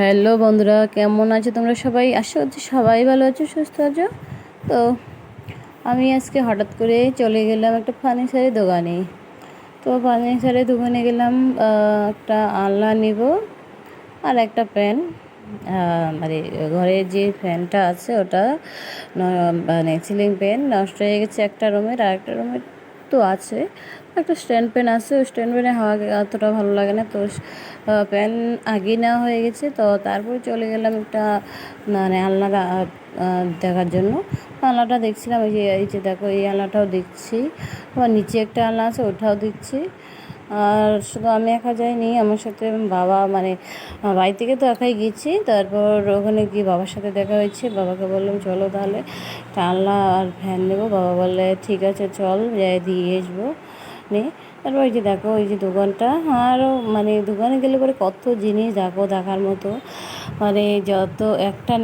Hello বন্ধুরা, কেমন আছো তোমরা সবাই? আশা করছি সবাই ভালো আছো, সুস্থ আছো। তো আমি আজকে হঠাৎ করে চলে গেলাম একটা ফার্নিচারের দোকানে। তো ফার্নিচারের দোকানে গেলাম একটা আলনা নিব আর একটা প্যান মানে ঘরে যে ফ্যানটা আছে ওটা মানে সিলিং ফ্যান নষ্ট হয়ে গেছে একটা রুমের আর একটা রুমের তো আছে, একটা স্ট্যান্ড প্যান আছে, ওই স্ট্যান্ড প্যানে হাওয়া অতটা ভালো লাগে না, তো প্যান আগে নেওয়া হয়ে গেছে, তো তারপরে চলে গেলাম একটা মানে আলনাটা দেখার জন্য, আলনাটা দেখছিলাম, এই যে এই যে দেখো, এই আলনাটাও দেখছি, আবার নিচে একটা আলনা আছে ওটাও দেখছি আর শুধু আমি একা যাইনি, আমার সাথে বাবা মানে বাড়ি থেকে তো একাই গেছি। তারপর ওখানে গিয়ে বাবার সাথে দেখা হয়েছে। বাবাকে বললাম, চলো তাহলে। আলনা আর ফ্যান নেব। বাবা বললে, ঠিক আছে, চল, যাই, দিয়ে আসব। নে, তারপর ওই যে দেখো, ওই যে দোকানটা। আরও মানে দোকানে গেলে পরে কত জিনিস দেখো দেখার মতো। মানে যত একটা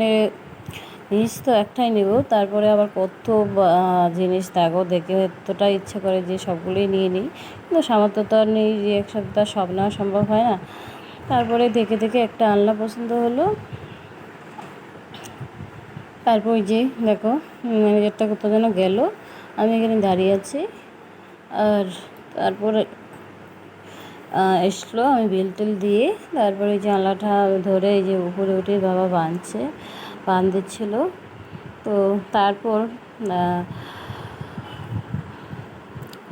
জিনিস তো একটাই নেব, তারপরে আবার কত জিনিস দেখো দেখে এতটা ইচ্ছে করে যে সবগুলোই নিয়ে নিই। কিন্তু সামর্থ্য তো আর নেই যে একসাথে তো সব নেওয়া সম্ভব হয় না। তারপরে দেখে দেখে একটা আলনা পছন্দ হলো। তারপর যে, দেখো, ম্যানেজারটা কোথাও যেন গেল। আমি এখানে দাঁড়িয়ে আছি। আর তারপরে এসলো আমি বেল টেল দিয়ে। তারপরে জানলাটা ধরে এই যে উপরে উঠে বাবা বাঁধছে। বাঁধ দিচ্ছিল তো তারপর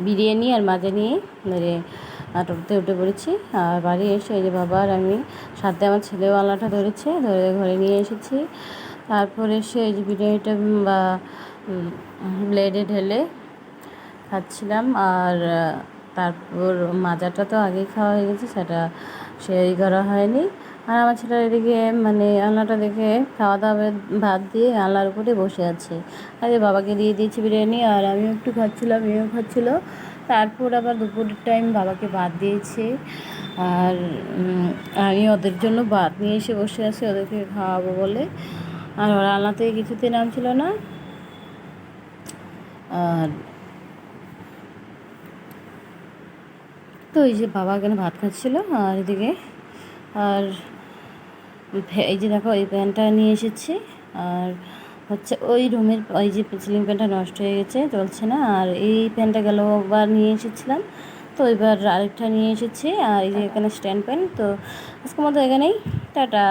বিরিয়ানি আর মাজা নিয়ে মানে টোটোতে উঠে পড়েছি। আর বাড়ি এসে এই যে বাবা আর আমি সাথে আমার ছেলেও আলাটা ধরেছে, ধরে ঘরে নিয়ে এসেছি। তারপরে এসে এই যে বিরিয়ানিটা বা ব্লেডে ঢেলে খাচ্ছিলাম। আর তারপর মাজাটা তো আগেই খাওয়া হয়ে গেছে, সেটা সেই করা হয়নি। আর আমার ছেলে এদিকে মানে আলনাটা দেখে খাওয়া দাওয়া ভাত দিয়ে আলনার উপরে বসে আছে। আর বাবাকে দিয়ে দিয়েছি বিরিয়ানি, আর আমিও একটু খাচ্ছিলাম এও খাচ্ছিল। তারপর আবার দুপুরের টাইম বাবাকে ভাত দিয়েছি। আর আমি ওদের জন্য ভাত নিয়ে এসে বসে আছি, ওদেরকে খাওয়াবো বলে। আর ওরা আলনাতে কিছুতে নামছিল না। আর তো এই যে বাবা এখানে ভাত খাচ্ছিল, আর এদিকে, আর এই যে দেখো, এই প্যান্টটা নিয়ে এসেছি, আর হচ্ছে ওই রুমের ওই যে সিলিং প্যান্টটা নষ্ট হয়ে গেছে চলছে না, আর এই প্যান্টটা গেল বার নিয়ে এসেছিলাম, তো এবার আরেকটা নিয়ে এসেছি, আর এই যে এখানে স্ট্যান্ড প্যান্ট, তো আজকের মতো এখানেই টাটা।